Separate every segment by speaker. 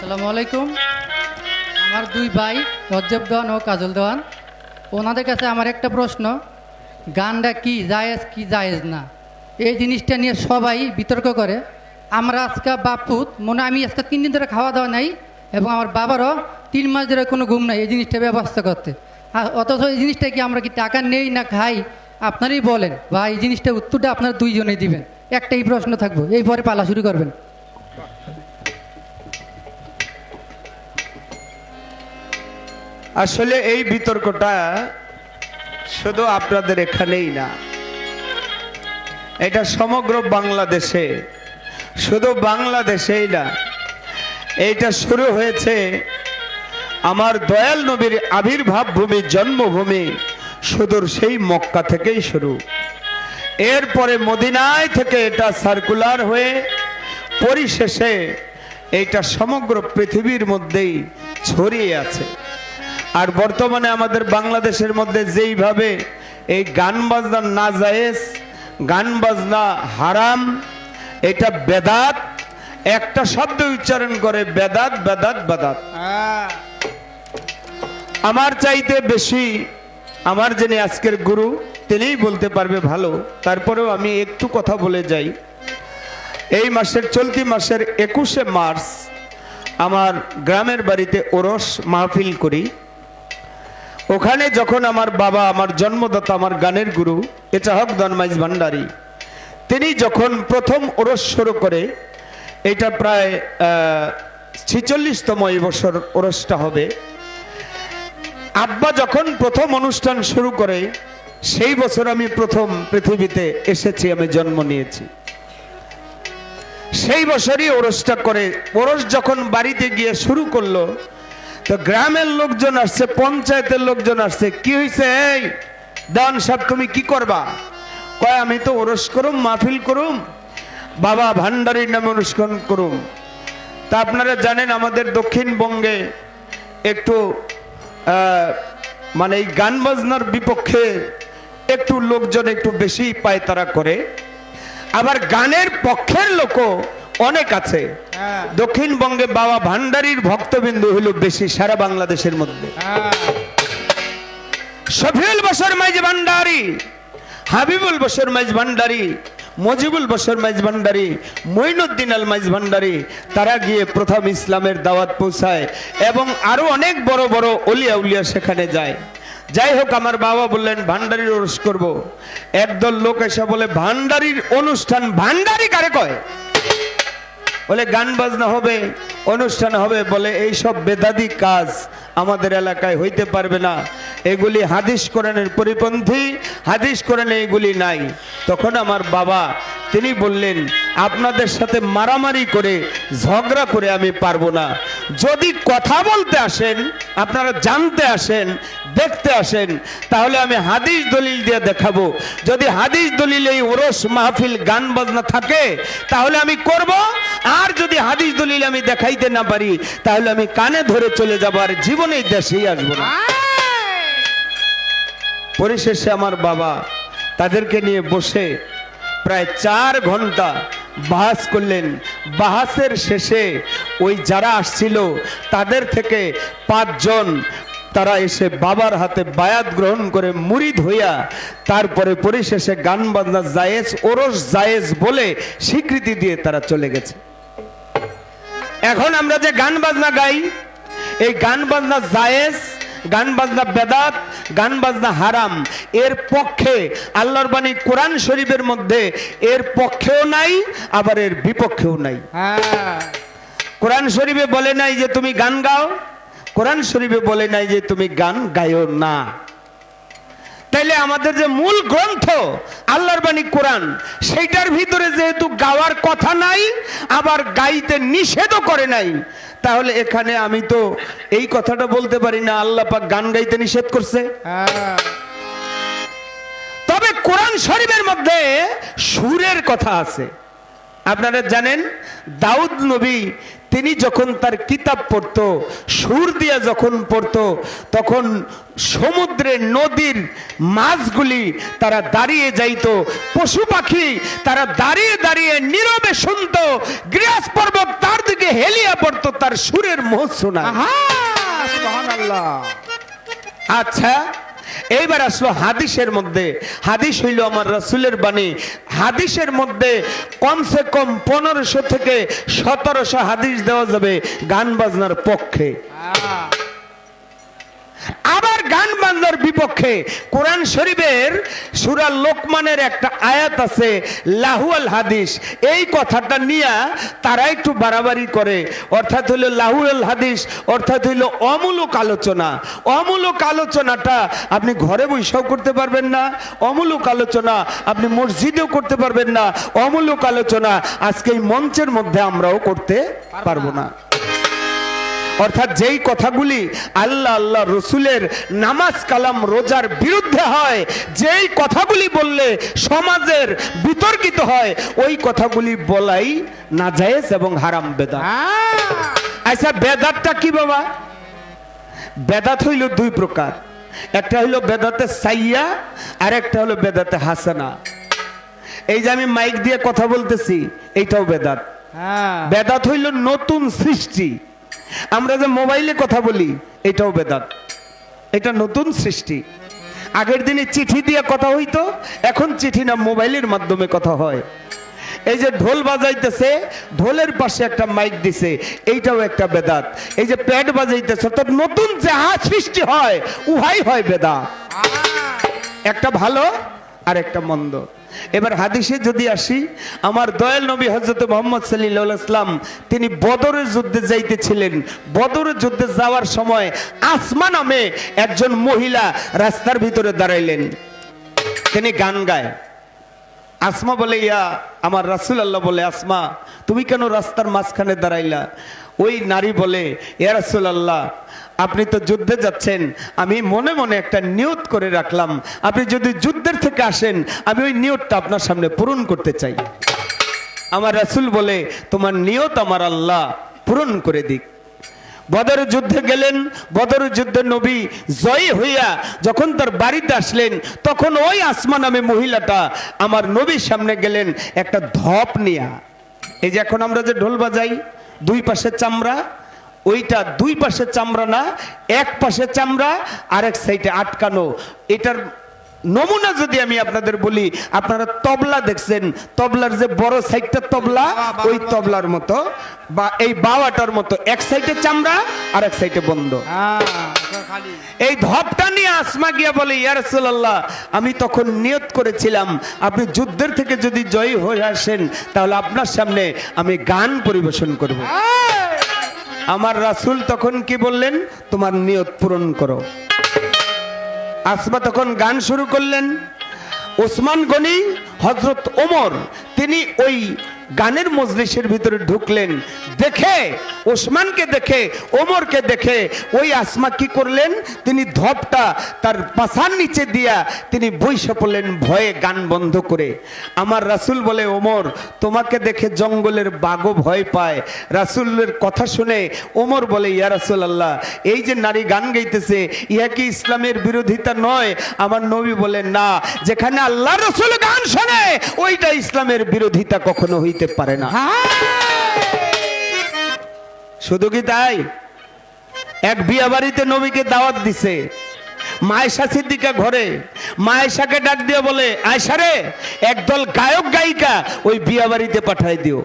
Speaker 1: আসসালামু আলাইকুম। আমার দুই ভাই রজ্জব দেওয়ান ও কাজল দেওয়ান ওনাদের কাছে আমার একটা প্রশ্ন, গানটা কি জায়েজ কি জায়েজ না? এই জিনিসটা নিয়ে সবাই বিতর্ক করে। আমরা আজকে বাপুত, মনে আমি আজকে তিন দিন ধরে খাওয়া দাওয়া নাই এবং আমার বাবারও তিন মাস ধরে কোনো ঘুম নাই এই জিনিসটা ব্যবস্থা করতে। অথচ এই জিনিসটা কি আমরা কি টাকা নেই না খাই? আপনারই বলেন। বা এই জিনিসটা উত্তরটা আপনারা দুইজনেই দিবেন। একটাই প্রশ্ন থাকব, এই পরে পালা শুরু করবেন।
Speaker 2: আসলে এই বিতর্কটা শুধু আপনাদের এখানেই না। এটা সমগ্র বাংলাদেশে, শুধু বাংলাদেশেই না, এইটা শুরু হয়েছে আমার দয়াল নবীর আবির্ভাব ভূমি, জন্মভূমি সুদূর সেই মক্কা থেকেই শুরু। এরপরে মদিনায় থেকে এটা সার্কুলার হয়ে পরিশেষে এইটা সমগ্র পৃথিবীর মধ্যেই ছড়িয়ে আছে। আর বর্তমানে আমাদের বাংলাদেশের মধ্যে যেইভাবে এই গান বাজনা না জায়েজ, গান বাজনা হারাম, এটা বেদাত, একটা শব্দ উচ্চারণ করে বেদাত বেদাত বেদাত। আমার চাইতে বেশি আমার যিনি আজকের গুরু, তিনিই বলতে পারবে ভালো। তারপরেও আমি একটু কথা বলে যাই। এই মাসের, চলতি মাসের একুশে মার্চ, আমার গ্রামের বাড়িতে ওরস মাহফিল করি। ওখানে যখন আমার বাবা, আমার জন্মদাতা, আমার গানের গুরু এচাহক দনমাইজ ভান্ডারী, তিনি যখন প্রথম ওরস শুরু করে এটা প্রায় ছিচল্লিশতম এই বছর ওরসটা হবে, আব্বা যখন প্রথম অনুষ্ঠান শুরু করে, সেই বছর আমি প্রথম পৃথিবীতে এসেছি, আমি জন্ম নিয়েছি। সেই বছরই ওরসটা করে, ওরস যখন বাড়িতে গিয়ে শুরু করল তো গ্রামের লোকজন আসছে, পঞ্চায়েতের লোকজন আসছে, কি হয়েছে এই? দান সাহেব, তুমি কি করবা? কয়, আমি তো ওরস করুম, মাহফিল করুম, বাবা ভান্ডারীর নামে অনুষ্ঠান করুম। তা আপনারা জানেন আমাদের দক্ষিণবঙ্গে একটু মানে এই গান বাজনার বিপক্ষে একটু লোকজন একটু বেশি পায় তারা করে। আবার গানের পক্ষের লোকও অনেক আছে। দক্ষিণবঙ্গে বাবা ভান্ডারীর ভক্তবিন্দু হলো বেশি সারা বাংলাদেশের মধ্যে। শফিউল বসর মাইজ ভান্ডারী হাবিবুল বসর মাইজ ভান্ডারী মজিবুল বসর মাইজ ভান্ডারী মঈনুদ্দিন আল মাইজ ভান্ডারী তারা গিয়ে প্রথম ইসলামের দাওয়াত পৌঁছায় এবং আরও অনেক বড় বড় অলিয়া উলিয়া সেখানে যায়। যাই হোক আমার বাবা বললেন ভান্ডারির ওরস করব। একদল লোক এসে বলে ভান্ডারির অনুষ্ঠান ভান্ডারি কারে কয়? বলে, গান বাজনা হবে, অনুষ্ঠান হবে বলে, এই সব বেদাদি কাজ আমাদের এলাকায় হইতে পারবে না। এগুলি হাদিস কোরআনের পরিপন্থী, হাদিস কোরআনে এগুলি নাই। তখন আমার বাবা, তিনি বললেন, আপনাদের সাথে মারামারি করে, ঝগড়া করে আমি পারব না। যদি কথা বলতে আসেন, আপনারা জানতে আসেন দেখতে আসেন তাহলে আমি হাদিস দলিল দিয়ে দেখাবো। যদি হাদিস দলিল এই ওরস মাহফিল গান বাজনা থাকে তাহলে আমি করব। আর যদি হাদিস দলিল আমি দেখাইতে না পারি তাহলে আমি কানে ধরে চলে যাব আর জীবনে দেশেই আসব না। পরিশেষে আমার বাবা তাদেরকে নিয়ে বসে প্রায় চার ঘণ্টা বাহাস করলেন। বাহাসের শেষে ওই যারা আসছিল তাদের থেকে পাঁচজন তারা এসে বাবার হাতে বায়াত গ্রহণ করে মুরিদ হইয়া তারপরে পরিশেষে গান বাজনা জায়েজ ওরস জায়েজ বলে স্বীকৃতি দিয়ে তারা চলে গেছে। এখন আমরা যে গান বাজনা গাই এই গান বাজনা জায়েজ গান বাজনা বেদাত গান বাজনা হারাম এর পক্ষে আল্লাহর বাণী কোরআন শরীফের মধ্যে এর পক্ষেও নাই আবার এর বিপক্ষেও নাই। কোরআন শরীফে বলে নাই যে তুমি গান গাও কোরআন শরীফে বলে নাই যে তুমি গান গায়ো না। তাইলে আমাদের যে মূল গ্রন্থ আল্লাহর বাণী কোরআন সেইটার ভিতরে যেহেতু গাওয়ার কথা নাই আবার গাইতে নিষেধও করে নাই তাহলে এখানে আমি তো এই কথাটা বলতে পারি না আল্লাহ পাক গান গাইতে নিষেধ করছে। তবে কোরআন শরীফের মধ্যে সুরের কথা আছে। আপনারা জানেন দাউদ নবী তিনি যখন তার কিতাব পড়ত সুর দিয়া যখন পড়ত তখন সমুদ্রের নদীর মাছগুলি তারা দাঁড়িয়ে যাইত পশু পাখি তারা দাঁড়িয়ে দাঁড়িয়ে নীরবে শুনত গৃহস পর্বত তার দিকে হেলিয়া পড়তো তার সুরের মোহ শোনা আচ্ছা এইবার আসলো হাদিসের মধ্যে। হাদিস হইল আমার রসুলের বাণী। হাদিসের মধ্যে কমসে কম পনেরোশো থেকে সতেরোশো হাদিস দেওয়া যাবে গান বাজনার পক্ষে।
Speaker 3: আহ,
Speaker 2: আবার গান বাজনার বিপক্ষে কোরআন শরীফের সুরা লোকমানের একটা আয়াত আছে লাহুয়াল হাদিস। এই কথাটা নিয়ে তারা একটু বাড়াবাড়ি করে। অর্থাৎ হইল লাহুয়াল হাদিস অর্থাৎ হইল অমূলক আলোচনা। অমূলক আলোচনাটা আপনি ঘরে বৈশাও করতে পারবেন না অমূলক আলোচনা আপনি মসজিদেও করতে পারবেন না অমূলক আলোচনা আজকে এই মঞ্চের মধ্যে আমরাও করতে পারব না। অর্থাৎ যেই কথাগুলি আল্লাহ আল্লাহ রসুলের নামাজ কালাম রোজার বিরুদ্ধে হয় যেই কথাগুলি বললে সমাজের বিতর্কিত হয় ওই কথাগুলি বলাই না নাজায়েজ এবং হারাম বেদা আচ্ছা বেদাতটা কি বাবা? বেদাত হইল দুই প্রকার। একটা হইল বেদাতে সাইয়া আর একটা হলো বেদাতে হাসানা। এই যে আমি মাইক দিয়ে কথা বলতেছি এইটাও বেদাত। বেদাত হইল নতুন সৃষ্টি। আমরা যে মোবাইলে কথা বলি, এটাও বেদাত। এটা নতুন সৃষ্টি। আগের দিনে চিঠি দিয়ে কথা হইতো, এখন চিঠি না মোবাইলের মাধ্যমে কথা হয়। এই যে ঢোল বাজাইতেছে, ঢোলের পাশে একটা মাইক দিছে, এইটাও একটা বেদাত। এই যে প্যাড বাজাইতেছে, অর্থাৎ নতুন যাহা সৃষ্টি হয়, উহাই হয় বেদাত। একটা ভালো আর একটা মন্দ। এবার হাদিসে যদি আসি, আমার দয়াল নবী হজরত মোহাম্মদ সাল্লাহ ইসলাম তিনি বদরের যুদ্ধে যাইতেছিলেন। বদরের যুদ্ধে যাওয়ার সময় আসমা নামে একজন মহিলা রাস্তার ভিতরে দাঁড়াইলেন। তিনি গান গায়। আসমা বলে, ইয়া আমার রাসুল আল্লাহ বলে, আসমা, তুমি কেন রাস্তার মাঝখানে দাঁড়াইলা? ওই নারী বলে, ইয়া রাসুল আল্লাহ আপনি তো যুদ্ধে যাচ্ছেন, আমি মনে মনে একটা নিয়ত করে রাখলাম। আপনি যদি যুদ্ধের থেকে আসেন, আমি ওই নিয়তটা আপনার সামনে পূরণ করতে চাই। আমার রাসুল বলে, তোমার নিয়ত আমার আল্লাহ পূরণ করে দিক। বদরের যুদ্ধে গেলেন বদরের যুদ্ধে নবী জয়ী হইয়া যখন তার বাড়িতে আসলেন, তখন ওই আসমা নামে মহিলাটা আমার নবীর সামনে গেলেন, একটা ধপ নিয়া। এই যে এখন আমরা যে ঢোল বাজাই, দুই পাশে চামড়া ওইটা দুই পাশে চামড়া না এক পাশে চামড়া আর এক সাইডে আটকানো। এটার নমুনা যদি আমি আপনাদের বলি আপনারা তবলা দেখছেন তবলার যে বড় সাইডটা তবলা ওই তবলার মতো বা এই বাওয়াটার মতো এক সাইডে চামড়া আর এক সাইডে বন্ধ।
Speaker 3: হ্যাঁ,
Speaker 2: এই ধপটা নিয়ে আসমা গিয়া বলে ইয়ারসুল্লাহ আমি তখন নিয়ত করেছিলাম আপনি যুদ্ধের থেকে যদি জয়ী হয়ে আসেন তাহলে আপনার সামনে আমি গান পরিবেশন করব। আমার রাসুল তখন কি বললেন? তোমার নিয়ত পূরণ করো। আসমা তখন গান শুরু করলেন। ওসমান গনি হজরত ওমর, তিনি ওই গানের মজলিসের ভিতরে ঢুকলেন। দেখে, ওসমানকে দেখে, ওমরকে দেখে, ওই আসমা কি করলেন? তিনি ধপটা তার পাশার নিচে দিয়া তিনি বৈশা পড়লেন ভয়ে গান বন্ধ করে। আমার রাসূল বলে, ওমর, তোমাকে দেখে জঙ্গলের বাঘও ভয় পায়। রাসূলের কথা শুনে ওমর বলে, ইয়া রাসূল আল্লাহ এই যে নারী গান গাইতেছে, ইহা কি ইসলামের বিরোধিতা নয়? আমার নবী বলেন না, যেখানে আল্লাহ রসুল গান শোনে, ওইটা ইসলামের বিরোধিতা কখনো হইতে পারে না। শুধু কি তাই? এক বিয়া বাড়িতে নবীকে দাওয়াত দিছে। মায়েশা সিদ্দিকা ঘরে। মায়েশাকে ডাক দিয়ে বলে আয়সা রে একদল গায়ক গায়িকা ওই বিয়া বাড়িতে পাঠাই দিও।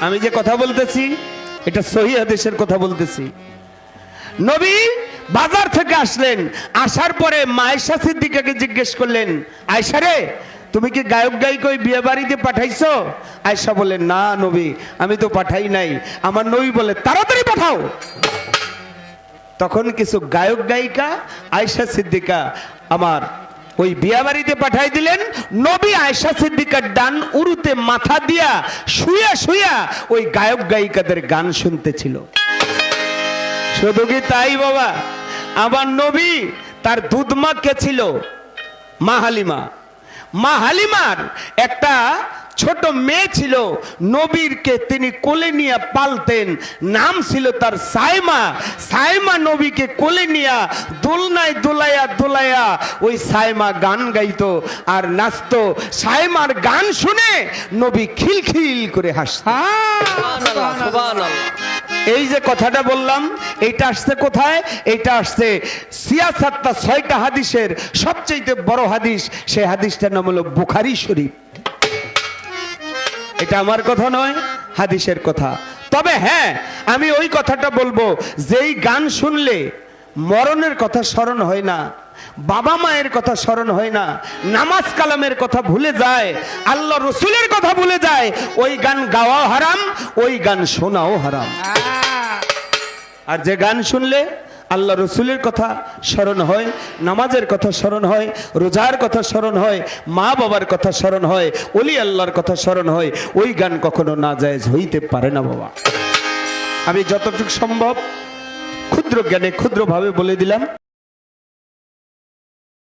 Speaker 2: আমি যে কথা বলতেছি এটা সহি হাদিসের কথা বলতেছি। নবী বাজার থেকে আসলেন। আসার পরে মায়েশা সিদ্দিকাকে জিজ্ঞেস করলেন আয়সা রে তুমি কি গায়ক গায়িক ওই বিয়ে বাড়িতে পাঠাইছো? আয়সা বলে, না নবী, আমি তো পাঠাই নাই। আমার নবী বলে, তাড়াতাড়ি পাঠাও। তখন কিছু গায়ক গায়িকা আয়সা সিদ্দিকা আমার ওই বিয়া বাড়িতে পাঠাই দিলেন। নবী আয়সা সিদ্দিকার ডান উরুতে মাথা দিয়া শুয়া শুয়া ওই গায়ক গায়িকাদের গান শুনতেছিল। শুধু কি তাই বাবা? আমার নবী, তার দুধমা কে ছিল? মা হালিমা। মা হালিমার একটা ছোট মেয়ে ছিল, নবীরকে তিনি কোলে নিয়ে পালতেন। নাম ছিল তার সাইমা। সাইমা নবীকে কোলে নিয়ে দোলনায় দোলাইয়া দোলাইয়া ওই সাইমা গান গাইত আর নাচতো। সাইমার গান শুনে নবী খিলখিল করে হাসত। এই যে কথাটা বললাম, এইটা আসছে কোথায়? এইটা আসছে সিয়াসাত্তা ছয়টা হাদিসের সবচেয়ে বড় হাদিস। সেই হাদিসটার নাম হলো বুখারি শরীফ। এটা আমার কথা নয়, হাদিসের কথা। তবে হ্যাঁ আমি ওই কথাটা বলব, যেই গান শুনলে মরণের কথা স্মরণ হয় না বাবা মায়ের কথা স্মরণ হয় না নামাজ কালামের কথা ভুলে যায় আল্লাহ রসুলের কথা ভুলে যায় ওই গান গাওয়াও হারাম ওই গান শোনাও হারাম। আর যে গান শুনলে আল্লাহ রসুলের কথা স্মরণ হয় নামাজের কথা স্মরণ হয় রোজার কথা স্মরণ হয় মা বাবার কথা স্মরণ হয় অলি আল্লাহর কথা স্মরণ হয় ওই গান কখনো না যায় হইতে পারে না বাবা। আমি যতটুকু সম্ভব ক্ষুদ্র জ্ঞানে ক্ষুদ্রভাবে বলে দিলাম।